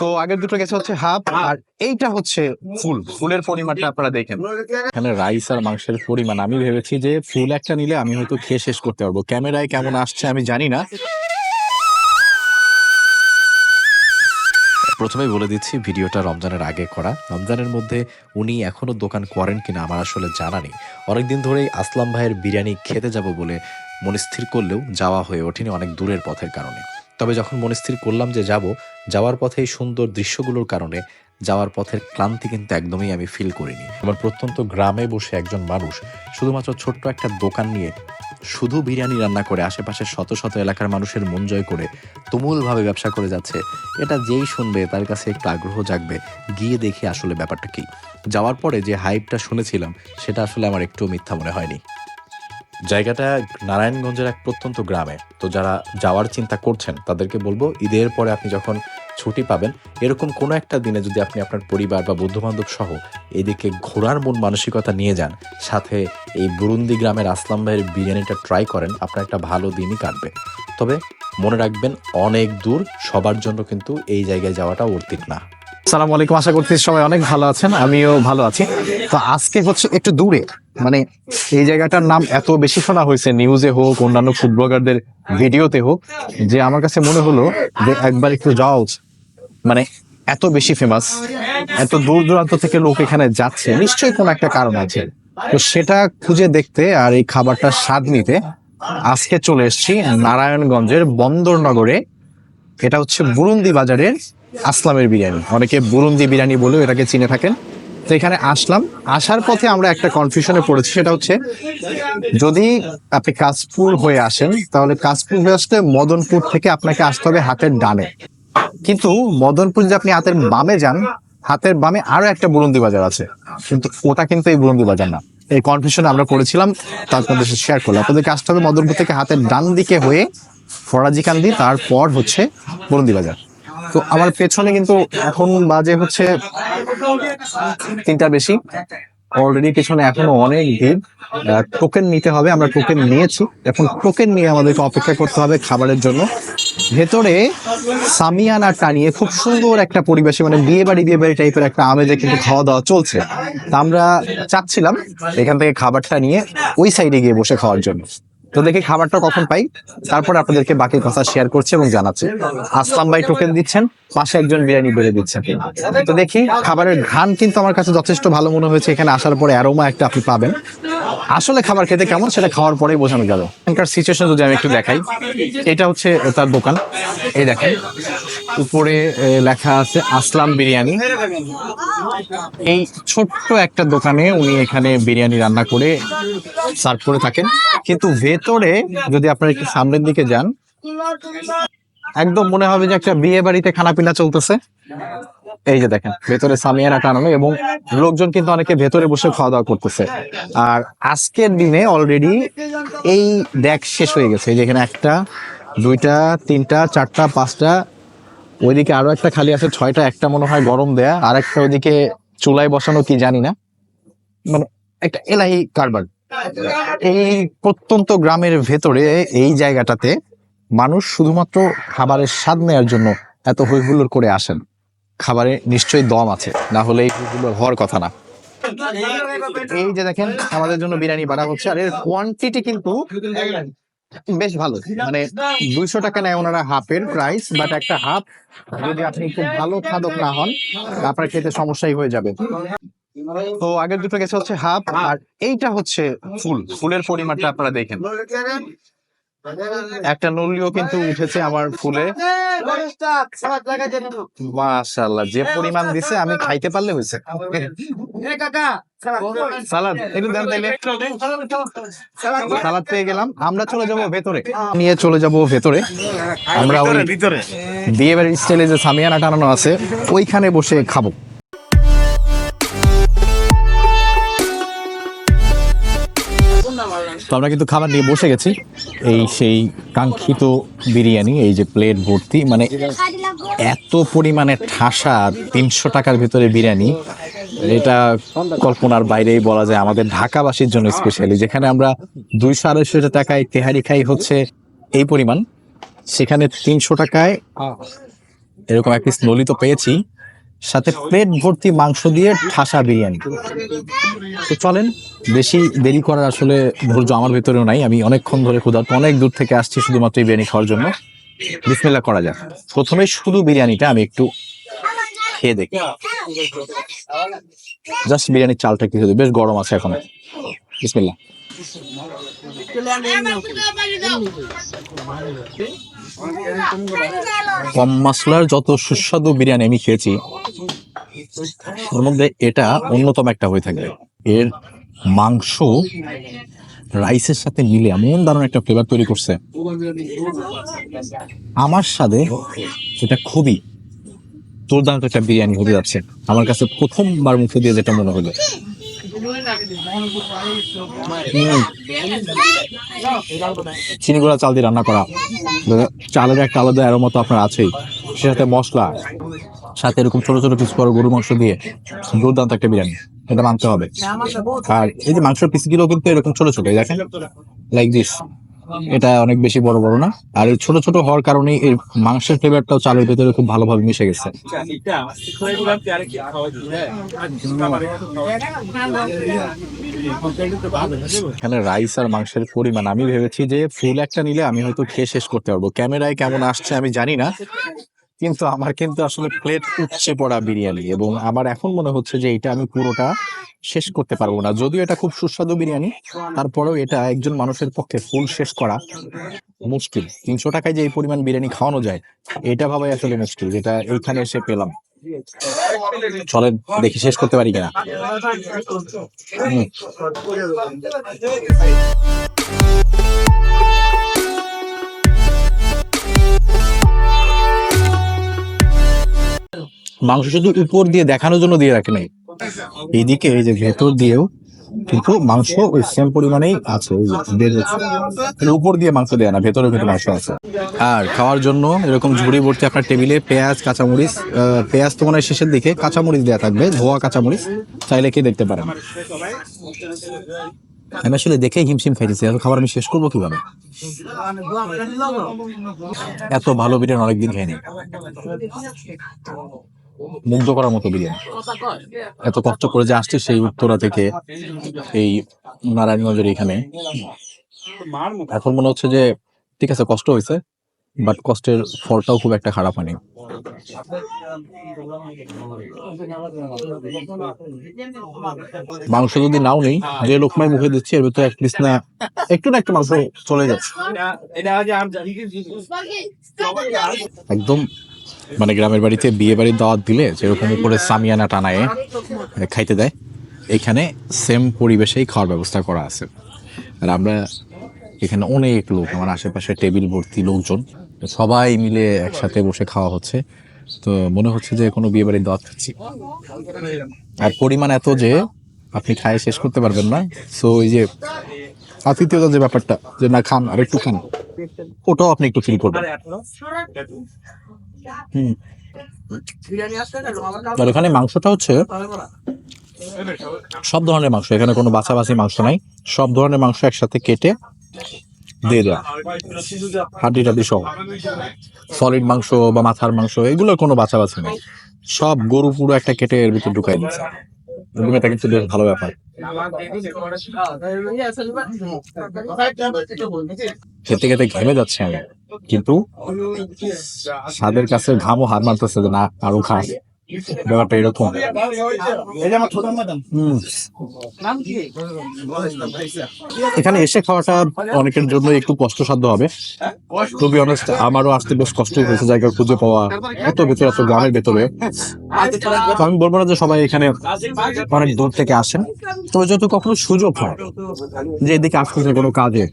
তো আগের দুটো গেছে হচ্ছে হাফ আর এইটা হচ্ছে ফুল। ফুলের পরিমাণটা আপনারা দেখেন। এখানে রাইস আর মাংসের পরিমাণ আমি ভেবেছি যে ফুল একটা নিলে আমি হয়তো খেয়ে শেষ করতে পারব। ক্যামেরায় কেমন আসছে আমি জানি না। প্রথমেই বলে দিচ্ছি ভিডিওটা রমজানের আগে করা। রমজানের মধ্যে উনি এখনও দোকান করেন কিনা আমার আসলে জানা নেই। অনেকদিন ধরেই আসলাম ভাইয়ের বিরিয়ানি খেতে যাব বলে মনস্থির করলেও যাওয়া হয়ে ওঠেনি অনেক দূরের পথের কারণে। তবে যখন মনস্থির করলাম যে যাব যাওয়ার পথে এই সুন্দর দৃশ্যগুলোর কারণে যাওয়ার পথের ক্লান্তি কিন্তু একদমই আমি ফিল করিনি। আমার প্রত্যন্ত গ্রামে বসে একজন মানুষ শুধুমাত্র ছোট্ট একটা দোকান নিয়ে শুধু বিরিয়ানি রান্না করে আশেপাশের শত শত এলাকার মানুষের মন জয় করে তুমুলভাবে ব্যবসা করে যাচ্ছে, এটা যেই শুনবে তার কাছে একটু আগ্রহ জাগবে, গিয়ে দেখি আসলে ব্যাপারটা কি। যাওয়ার পরে যে হাইপটা শুনেছিলাম, সেটা আসলে আমার একটু মিথ্যা মনে হয়নি। জায়গাটা নারায়ণগঞ্জের এক প্রত্যন্ত গ্রামে। তো যারা যাওয়ার চিন্তা করছেন, তাদেরকে বলব ঈদের পরে আপনি যখন ছুটি পাবেন, এরকম কোনো একটা দিনে যদি আপনি আপনার পরিবার বা বন্ধু বান্ধব সহ এদিকে ঘোরার মন মানসিকতা নিয়ে যান, সাথে এই বুরুন্দি গ্রামের আসলাম ভাইয়ের বিরিয়ানিটা ট্রাই করেন, আপনার একটা ভালো দিনই কাটবে। তবে মনে রাখবেন, অনেক দূর সবার জন্য কিন্তু এই জায়গায় যাওয়াটা অর্থিক না। সালাম আলাইকুম, আশা করছি সবাই অনেক ভালো আছেন, আমিও ভালো আছি। তো আজকে হচ্ছে একটু দূরে মানে এই জায়গাটার নাম এত বেশি শোনা হয়েছে নিউজে হোক, অন্যান্য ফুড ব্লগারদের ভিডিওতে হোক, যে আমার কাছে মনে হলো যে একবার একটু যাওয়া উচিত। মানে এত বেশি ফেমাস এত দূর দূরান্ত থেকে লোক এখানে যাচ্ছে, নিশ্চয়ই কোনো একটা কারণ আছে। তো সেটা খুঁজে দেখতে আর এই খাবারটার স্বাদ নিতে আজকে চলে এসেছি নারায়ণগঞ্জের বন্দরনগরে। এটা হচ্ছে বুরুন্দি বাজারের আসলামের বিরিয়ানি। অনেকে বুরুন্দি বিরিয়ানি বলেও এটাকে চিনে থাকেন। তো এখানে আসলাম। আসার পথে আমরা একটা কনফিউশনে পড়েছি, সেটা হচ্ছে, যদি আপনি কাশপুর হয়ে আসেন, তাহলে কাশপুর হয়ে আসলে মদনপুর থেকে আপনাকে আসতে হবে হাতের ডানে। কিন্তু মদনপুর যদি আপনি হাতের বামে যান, হাতের বামে আরও একটা বুরুন্দি বাজার আছে। কিন্তু ওটা কিন্তু এই বুরুন্দি বাজার না। এই কনফিউশনে আমরা করেছিলাম তা আপনাদের সাথে শেয়ার করলাম। আপনাদেরকে আসতে হবে মদনপুর থেকে হাতের ডান দিকে হয়ে ফরাজিকান্দি তারপর হচ্ছে বরুন্দি বাজার। তো আমার পেছনে কিন্তু এখন বাজে হচ্ছে তিনটা বেশি। অলরেডি পেছনে এখনও অনেক ভিড়। টোকেন নিতে হবে, আমরা টোকেন নিয়েছি। এখন টোকেন নিয়ে আমাদেরকে অপেক্ষা করতে হবে খাবারের জন্য। ভেতরে সামিয়ানা টানিয়ে খুব সুন্দর একটা পরিবেশে মানে বিয়ে বাড়ি বিয়ে বাড়ি টাইপের একটা আমেজে কিন্তু খাওয়া দাওয়া চলছে। তা আমরা চাচ্ছিলাম এখান থেকে খাবারটা নিয়ে ওই সাইডে গিয়ে বসে খাওয়ার জন্য। তো দেখি খাবারটা কখন পাই। তারপর আপনাদেরকে বাকি কথা শেয়ার করছে এবং জানাচ্ছি। আসলাম ভাই টোকেন দিচ্ছেন, পাশে একজন বিরিয়ানি বেড়ে দিচ্ছেন তো দেখি, খাবারের ঘ্রাণ কিন্তু আমার কাছে যথেষ্ট ভালো মনে হয়েছে। এখানে আসার পরে অ্যারোমা একটা আপনি পাবেন। আসলে খাবার খেতে কেমন সেটা খাওয়ার পরেই বোঝানো যাবে এখানকার সিচুয়েশন যদি আমি একটু দেখাই, এটা হচ্ছে তার দোকান। এই দেখেন, উপরে লেখা আছে আসলাম বিরিয়ানি। এই ছোট্ট একটা দোকানে উনি এখানে বিরিয়ানি রান্না করে সার্ভ করে থাকেন। কিন্তু ভেতরে, যদি আপনারা একটু সামনের দিকে যান, একদম মনে হবে যে একটা বিয়ে বাড়িতে খানা পিনা চলতেছে। এই যে দেখেন, ভেতরে সামিয়ানা টানানো এবং লোকজন কিন্তু অনেকে ভেতরে বসে খাওয়া দাওয়া করতেছে। আর আজকের দিনে অলরেডি এই দেখ শেষ হয়ে গেছে। যেখানে একটা, দুইটা, তিনটা, চারটা, পাঁচটা, ওইদিকে আরও একটা খালি আছে, ছয়টা, একটা মনে হয় গরম দেয়া, আর একটা ওইদিকে চুলায় বসানো কি জানি না। মানে একটা এলাহি কারবার। এই প্রত্যন্ত গ্রামের ভেতরে এই জায়গাটাতে মানুষ শুধুমাত্র খাবারের স্বাদ নেওয়ার জন্য এত হইহুল্লোড় করে আসেন। খাবারে নিশ্চয়ই দম আছে। না হলে এই হইহুল্লোড় হওয়ার কথা না। এই যে দেখেন, আমাদের জন্য বিরিয়ানি বানা হচ্ছে, আর এর কোয়ান্টিটি কিন্তু বেশ ভালো। মানে দুইশো টাকা নেয় ওনারা হাফের প্রাইস বাট একটা হাফ যদি আপনি খুব ভালো খাদক না হন, আপনার খেতে সমস্যাই হয়ে যাবে। তো আগের দুটো গেছে হচ্ছে হাফ, আর এইটা হচ্ছে ফুল। ফুলের পরিমাণটা আপনারা দেখেন। একটা নলিও কিন্তু উঠেছে আমার ফুলে। মাশাআল্লাহ যে পরিমাণ দিছে আমি খাইতে পারলে হয়েছে। সালাদ একটু দেন তাইলে। সালাদ পেয়ে গেলাম। আমরা চলে যাব ভেতরে। নিয়ে চলে যাব ভেতরে। আমরা ওই বিয়ে বাড়ির স্টাইলে যে সামিয়ানা টানানো আছে ওইখানে বসে খাব। তো আমরা কিন্তু খাবার নিয়ে বসে গেছি। এই সেই কাঙ্ক্ষিত বিরিয়ানি, এই যে প্লেট ভর্তি মানে এত পরিমাণে ঠাসা তিনশো টাকার ভিতরে বিরিয়ানি, এটা কল্পনার বাইরেই বলা যায় আমাদের ঢাকাবাসীর জন্য স্পেশালি যেখানে আমরা দুইশো আড়াইশো টাকায় তেহারি খাই হচ্ছে এই পরিমাণ। সেখানে তিনশো টাকায় এরকম এক পিস তো পেয়েছি। সাথে প্লেট ভর্তি মাংস দিয়ে ঠাসা বিরিয়ানি। তো চলেন, বেশি দেরি করার আসলে ধৈর্য আমার ভেতরেও নাই। আমি অনেকক্ষণ ধরে ক্ষুধার্ত, অনেক দূর থেকে আসছি শুধুমাত্র এই বিরিয়ানি খাওয়ার জন্য। বিসমিল্লা করা যাক। প্রথমে শুধু বিরিয়ানিটা আমি একটু খেয়ে দেখি। জাস্ট বিরিয়ানির চালটা দেখি। বেশ গরম আছে এখন। বিসমিল্লা কম মশলার যত সুস্বাদু বিরিয়ানি আমি খেয়েছি, ওর মধ্যে এটা অন্যতম একটা হয়ে থাকবে এর মাংস রাইসের সাথে মিলে এমন দারুণ একটা ফ্লেভার তৈরি করছে। আমার সাথে এটা খুবই দুর্দান্ত একটা বিরিয়ানি হতে যাচ্ছে। আমার কাছে প্রথমবার মুখে দিয়ে যেটা মনে হলো। চিনি চাল দিয়ে রান্না করা। চালের একটা আলাদা এর মতো আপনার আছেই। সে সাথে মশলা, সাথে এরকম ছোট ছোট পিস করে গরু মাংস দিয়ে দুর্দান্ত একটা বিরিয়ানি। এটা মানতে হবে। আর এই যে মাংসের পিসগুলো কিন্তু এরকম ছোট ছোট দেখেন লাইক দিস এটা অনেক বেশি বড় বড় না। আর এই ছোট ছোট হওয়ার কারণে এর মাংসের ফ্লেভারটাও চালের ভেতরে খুব ভালোভাবে মিশে গেছে। এখানে রাইস আর মাংসের পরিমাণ, আমি ভেবেছি যে ফুল একটা নিলে আমি হয়তো খেয়ে শেষ করতে পারব। ক্যামেরায় কেমন আসছে আমি জানি না। কিন্তু আমার কিন্তু আসলে প্লেট উচ্ছে পড়া বিরিয়ানি এবং আমার এখন মনে হচ্ছে যে এটা আমি পুরোটা শেষ করতে পারব না। যদিও এটা খুব সুস্বাদু বিরিয়ানি, তারপরেও এটা একজন মানুষের পক্ষে ফুল শেষ করা মুশকিল। তিনশো টাকায় যে এই পরিমাণ বিরিয়ানি খাওয়ানো যায়, এটা ভাবাই আসলে মুশকিল, যেটা এইখানে এসে পেলাম। চলেন, দেখি শেষ করতে পারি কিনা। মাংস শুধু উপর দিয়ে দেখানোর জন্য দিয়ে রাখে নাই। এইদিকে এই যে ভেতর দিয়েও কিন্তু মাংস ওই সেম পরিমাণেই আছে উপর দিয়ে মাংস দেয় না, ভেতরে ভেতরে মাংস আছে। আর খাওয়ার জন্য এরকম ঝুড়ি ভর্তি আপনার টেবিলে পেঁয়াজ, কাঁচামরিচ পেঁয়াজ তো মনে হয় শেষের দিকে কাঁচামরিচ দেওয়া থাকবে, ধোয়া কাঁচামরিচ, চাইলে খেয়ে দেখতে পারেন আমি আসলে দেখেই হিমশিম খাইতেছি এত খাবার আমি শেষ করব কীভাবে? এত ভালো বিরিয়ানি অনেকদিন খাইনি। মুগ্ধ করার মতো বিরিয়ানি। এত কষ্ট করে যে আসছে সেই উত্তরা থেকে এই নারায়ণগঞ্জের এখানে। এখন মনে হচ্ছে যে ঠিক আছে কষ্ট হয়েছে বাট কষ্টের ফলটাও খুব একটা খারাপ হয়নি। মাংস যদি নাও নেই যে লোকমাই মুখে দিচ্ছি এর ভিতরে একটু না একটু না একটু মাংস চলে যাচ্ছে। একদম মানে গ্রামের বাড়িতে বিয়ে বাড়ির দাওয়াত দিলে যেরকম উপরে সামিয়ানা টানায় খাইতে দেয়, এখানে সেম পরিবেশেই খাওয়ার ব্যবস্থা করা আছে। আর আমরা এখানে অনেক লোক, আমার আশেপাশে টেবিল ভর্তি লোকজন, সবাই মিলে একসাথে বসে খাওয়া হচ্ছে। তো মনে হচ্ছে যে কোনো বিয়ে বাড়ির দাওয়াত খাচ্ছি। আর পরিমাণ এত যে আপনি খায় শেষ করতে পারবেন না। সো ওই যে আতিথ্যতার যে ব্যাপারটা, যে না, খান আর একটু খান, ওটাও আপনি একটু ফিল করবেন। আর এখানে মাংসটা হচ্ছে সব ধরনের মাংস, এখানে কোনো বাছাবাছি মাংস নাই। সব ধরনের মাংস একসাথে কেটে দিয়ে দেওয়া। হাড্ডি টাড্ডি সহ। সলিড মাংস বা মাথার মাংস, এগুলোর কোনো বাছাবাছি নেই। সব গরু পুরো একটা কেটে এর ভিতর ঢুকাই দিচ্ছে। এটা কিন্তু বেশ ভালো ব্যাপার। খেতে খেতে ঘেমে যাচ্ছে কিন্তু স্বাদের কাছে ঘামও হার মানতেছে না আরও খাস ব্যাপারটা এরকম এখানে এসে খাওয়াটা অনেকের জন্য একটু কষ্টসাধ্য হবে। টু বি অনেস্ট আমারও আসতে বেশ কষ্ট হয়েছে জায়গা খুঁজে পাওয়া। এত ভেতরে এত গ্রামের ভেতরে। তো আমি বলব না যে সবাই এখানে অনেক দূর থেকে আসেন। তবে যত কখনো সুযোগ হয় যে এদিকে আসতেছে কোনো কাজে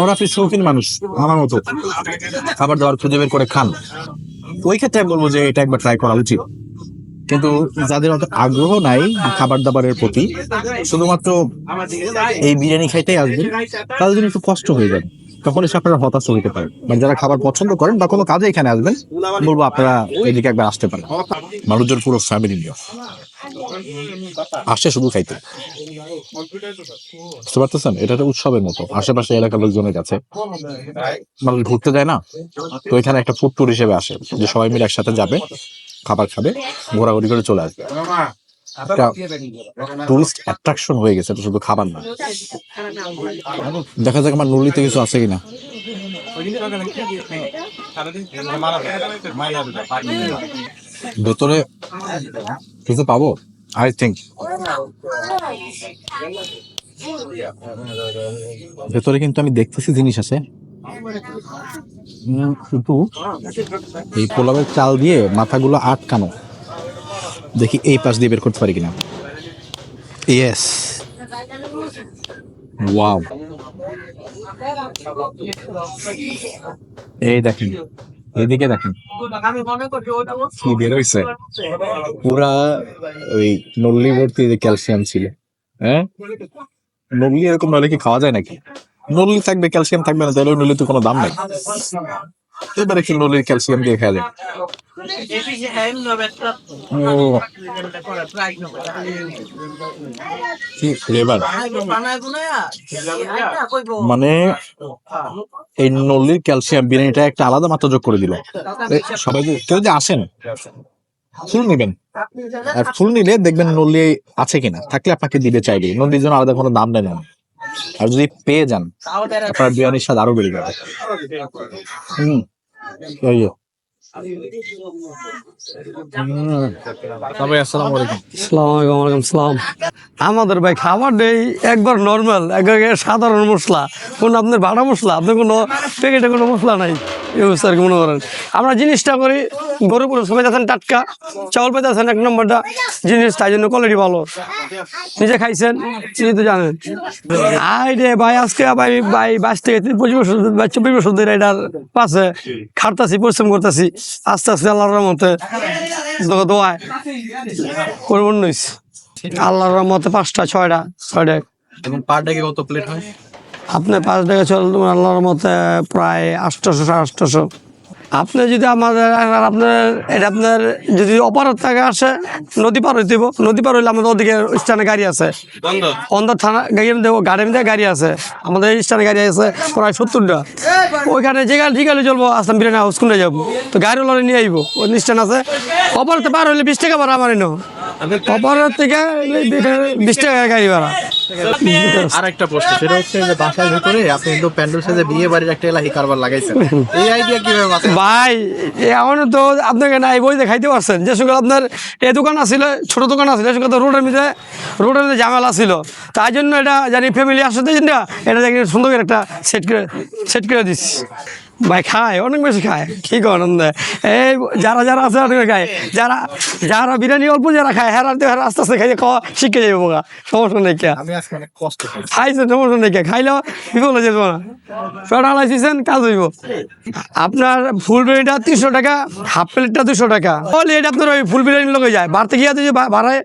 ওরা আপনি শৌখিন মানুষ আমার মতো। খাবার দাবার খুঁজে বের করে খান। ওই ক্ষেত্রে আমি বলব যে এটা একবার ট্রাই করা উচিত। কিন্তু যাদের অত আগ্রহ নাই খাবার দাবারের প্রতি, শুধুমাত্র এই বিরিয়ানি খাইতেই আসবেন তাদের জন্য একটু কষ্ট হয়ে যাবে। তখন এসে আপনারা হতাশ হইতে পারেন। মানে যারা খাবার পছন্দ করেন, বা কোনো কাজে এখানে আসবেন, বলব আপনারা এদিকে একবার আসতে পারেন। মানুষজন পুরো ফ্যামিলি নিয়ে। আসে শুধু খাইতে। বুঝতে পারতেছেন? এটা একটা উৎসবের মতো। আশেপাশে এলাকার লোকজনের কাছে। মানুষ ঘুরতে যায় না? তো এখানে একটা ফুড ট্যুর হিসেবে আসে, যে সবাই মিলে একসাথে যাবে, খাবার খাবে, ঘোরাঘুরি করে চলে আসবে। টুরিস্ট অ্যাট্রাকশন হয়ে গেছে, এটা শুধু খাবার না। দেখা যাক আমার নলিতে কিছু আছে কিনা। ভেতরে কিছু পাবো? আই থিঙ্ক ভেতরে কিন্তু আমি দেখতেছি জিনিস আছে। শুধু এই পোলাওয়ের চাল দিয়ে মাথাগুলো আটকানো। দেখি এই পাশ দিয়ে বের করতে পারি কিনা। ইয়েস ওয়াও এই দেখেন। এইদিকে দেখেন। কি পুরা ওই নল্লি ভর্তি যে ক্যালসিয়াম ছিল। হ্যাঁ? নল্লি এরকম নলে কি খাওয়া যায় নাকি? নল্লি থাকবে, ক্যালসিয়াম থাকবে না, তাহলে নল্লি তো কোনো দাম নাই। এবারে কি নল্লির ক্যালসিয়াম দিয়ে ও মানে এই নল্লির ক্যালসিয়াম বিরিয়ানিটা একটা আলাদা মাত্রা যোগ করে দিল। সবাই কেউ যে আসেন, ফুল নিবেন। আর ফুল নিলে দেখবেন নল্লি আছে কিনা, থাকলে আপনাকে দিতে চাইবে। নল্লির জন্য আলাদা কোনো দাম দেয় না। আর যদি পেয়ে যান, আপনার বিরিয়ানির স্বাদ আরও বেড়ে যাবে। হুম। এই যে। আমাদের ভাই খাবার দেই একবার নর্মাল একবার সাধারণ মশলা। কোন আপনার ভাড়া মশলা আপনার কোনো প্যাকেটে কোনো মশলা নাই। এই অবস্থা আর কি মনে করেন। আমরা জিনিসটা করি গরু পুরো সবাই আছেন টাটকা চাউল পেতে আছেন এক নম্বরটা জিনিস তাই জন্য কোয়ালিটি ভালো। নিজে খাইছেন চিনি তো জানেন। আই রে ভাই আজকে ভাই ভাই বাইশ থেকে পঁচিশ বছর চব্বিশ বছর ধরে এটার পাশে খাটতাছি পরিশ্রম করতেছি। আস্তে আস্তে আল্লাহর মতে দোয়ায় করব নইস আল্লাহর রহমতে পাঁচটা ছয়টা ছয়টা এবং পার ডে কত প্লেট হয়? আপনি পাঁচ টাকা চল আল্লাহর মতে প্রায় আটশোশো সাড়ে আটশোশো আপনি যদি আমাদের আপনার এটা আপনার যদি অপরাধ থেকে আসে নদী পার হইতে। নদী পার হইলে আমাদের ওদিকে স্থানে গাড়ি আছে। অন্ধর থানা গাড়ি মধ্যে গাড়ির মধ্যে গাড়ি আছে। আমাদের স্থানে গাড়ি আছে প্রায় সত্তরটা। ওইখানে যেখানে ঠিক আছে চলবো আসাম বিরিয়ানি হাউস কোনে যাব। তো গাড়ি লড়ে নিয়ে আইবো ওই স্থান আছে। অপরাধ পার হইলে বিশ টাকা ভাড়া আমারই নো অপরাধ থেকে বিশ টাকা গাড়ি ভাড়া। আর একটা প্রশ্ন সেটা হচ্ছে যে বাসার ভিতরে আপনি কিন্তু প্যান্ডেল সাজে বিয়ে বাড়ির একটা এলাহি কারবার লাগাইছেন। এই আইডিয়া কীভাবে ভাই এমন তো আপনাকে নাই, বই দেখাইতে পারছেন। যে সকাল আপনার এ দোকান আসলে ছোট দোকান আছিল সকাল তো রোডের মধ্যে রোডের মধ্যে ঝামেলা ছিল। তাই জন্য এটা জানি ফ্যামিলি আসতে এটা দেখি সুন্দর একটা সেট করে সেট করে দিচ্ছি। ভাই খায় অনেক বেশি খায়। কি আনন্দ এই যারা যারা আছে অনেক খায়। যারা যারা বিরিয়ানি অল্প যারা খায় হ্যাঁ হ্যাঁ আস্তে আস্তে খাইয়ে খাওয়া শিখে যাবে বোকা সমস্যা নেই কে? খাইছেন সমস্যা নেই কে? খাইলেও বিপদ হয়ে যাবে না। পেট কাজ হইব। আপনার ফুল বিরিয়ানিটা তিনশো টাকা হাফ প্লেটটা দুশো টাকা। বলে এটা আপনার ওই ফুল বিরিয়ানি লগে যায়। বাড়তে গিয়ে যদি বাড়ায়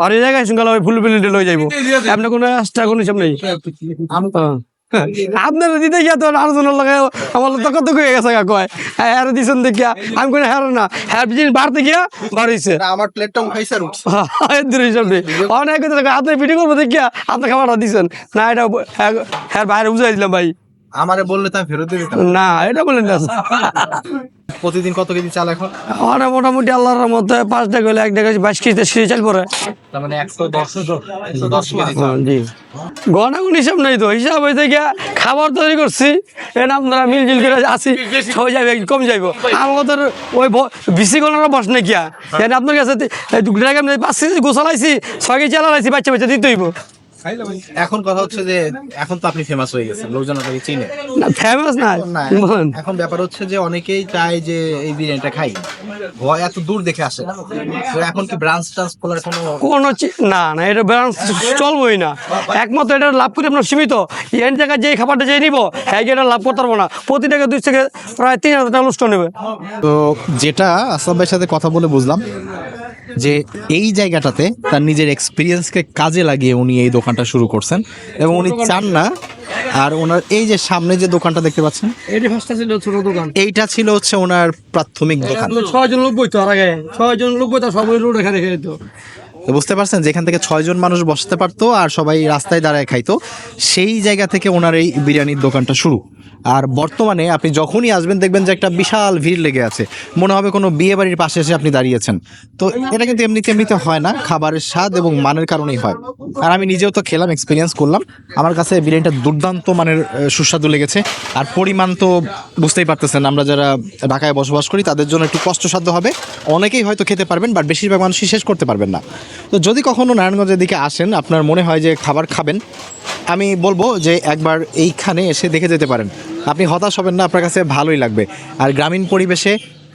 বাড়ি জায়গায় সঙ্গে ওই ফুল বিরিয়ানি লয়ে যাইব। আপনার কোনো এক্সট্রা কোনো হিসাব নেই। আপনার দিতে গিয়া তো আরও জনের লাগে আমার তো কত হয়ে গেছে কয়। হ্যাঁ হ্যাঁ দিছেন দেখিয়া আমি কোনো হ্যাঁ না। হ্যাঁ জিনিস বাড়তে গিয়া বাড়িছে। আমার প্লেটটা উঠাইছে নেই অনেক আপনি ভিডিও করব দেখিয়া আপনার খাবারটা দিচ্ছেন না এটা হ্যাঁ হ্যাঁ বাইরে বুঝাই দিলাম ভাই। আমারে বললে তো আমি ফেরত দিয়ে দিতাম। না এটা বলেন না। প্রতিদিন কত কেজি চাল এখন? ওরা মোটামুটি আল্লাহর মধ্যে পাঁচ টাকা হলে এক টাকা বাইশ কেজিতে সিঁড়ি চাল পরে তার মানে একশো দশ একশো দশ জি। হিসাব নেই তো। হিসাব হয়েছে গিয়া খাবার তৈরি করছি। এখানে আপনারা মিলজুল করে আসি সবাই যাবে কম যাইব। আমার ওই বিসি গণারও বস কিয়া এখানে আপনার কাছে পাঁচ কেজি গোসলাইছি ছয় কেজি চালাইছি বাচ্চা বাচ্চা দিতে হইব। এখন কথা হচ্ছে যে এখন তো আপনি ফেমাস হয়ে গেছেন লোকজন আপনাকে চিনে। না ফেমাস না এখন ব্যাপার হচ্ছে যে অনেকেই চায় যে এই বিরিয়ানিটা খাই। ভয় এত দূর দেখে আসে তো এখন কি ব্রাঞ্চ ট্রান্স খোলার কোনো কোনো না না এটা ব্যালেন্স চলবোই না। একমাত্র এটা লাভ করে আপনার সীমিত। এন জায়গায় যেই খাবারটা যেই নিব হ্যাঁ এটা লাভ করতে পারব না। প্রতি টাকা দুই থেকে প্রায় তিন হাজার টাকা লুষ্ট নেবে। তো যেটা আসলাম সাথে কথা বলে বুঝলাম যে এই জায়গাটাতে তার নিজের এক্সপিরিয়েন্সকে কাজে লাগিয়ে উনি এই দোকানটা শুরু করছেন এবং উনি চান না আর ওনার এই যে সামনে যে দোকানটা দেখতে পাচ্ছেন ফার্স্টটা ছিল ছোট দোকান। এইটা ছিল হচ্ছে ওনার প্রাথমিক দোকান। ছয় জন লোক বইতো আর আগে। ছয় জন লোক বইতো সবাই রোড এখানে তো বুঝতে পারছেন যেখান থেকে ছয়জন মানুষ বসতে পারতো আর সবাই রাস্তায় দাঁড়ায় খাইতো সেই জায়গা থেকে ওনার এই বিরিয়ানির দোকানটা শুরু। আর বর্তমানে আপনি যখনই আসবেন দেখবেন যে একটা বিশাল ভিড় লেগে আছে। মনে হবে কোনো বিয়ে বাড়ির পাশে এসে আপনি দাঁড়িয়েছেন। তো এটা কিন্তু এমনিতে এমনিতে হয় না, খাবারের স্বাদ এবং মানের কারণেই হয়। আর আমি নিজেও তো খেলাম এক্সপিরিয়েন্স করলাম। আমার কাছে বিরিয়ানিটা দুর্দান্ত মানের সুস্বাদু লেগেছে। আর পরিমাণ তো বুঝতেই পারতেছেন, আমরা যারা ঢাকায় বসবাস করি তাদের জন্য একটু কষ্টসাধ্য হবে। অনেকেই হয়তো খেতে পারবেন বাট বেশিরভাগ মানুষই শেষ করতে পারবেন না। তো যদি কখনো নারায়ণগঞ্জের দিকে আসেন, আপনার মনে হয় যে খাবার খাবেন আমি বলব যে একবার এইখানে এসে দেখে যেতে পারেন। আপনি হতাশ হবেন না, আপনার কাছে ভালোই লাগবে। আর গ্রামীণ পরিবেশে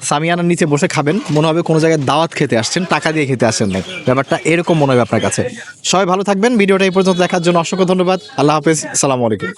সামিয়ানার নিচে বসে খাবেন, মনে হবে কোনো জায়গায় দাওয়াত খেতে আসছেন, টাকা দিয়ে খেতে আসেন নাই ব্যাপারটা এরকম মনে হবে আপনার কাছে। সবাই ভালো থাকবেন, ভিডিওটা এই পর্যন্ত দেখার জন্য অসংখ্য ধন্যবাদ। আল্লাহ হাফেজ, সালামু আলাইকুম।